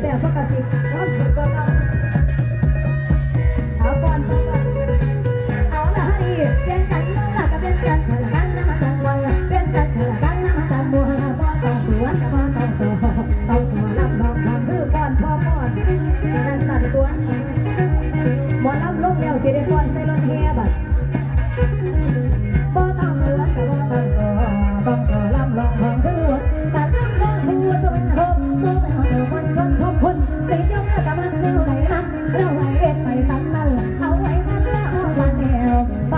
แซ่บเพราะกระสิบร้อนถึงก็ต้องเอาก่อนเอาก่อนเอาละให้เป็นกันน้องละก็เป็นกันคนละกันนะมาจันวันละเป็นกันคนละกันนะมาจันบัวละบ่ต้องสวนก็บ่ต้องสอต้องสอรับดอกความคือก่อนพ่อก่อนนั่นสั่นตัวหมอลำลงแล้วสิได้ก่อนใส่รถแห่บัด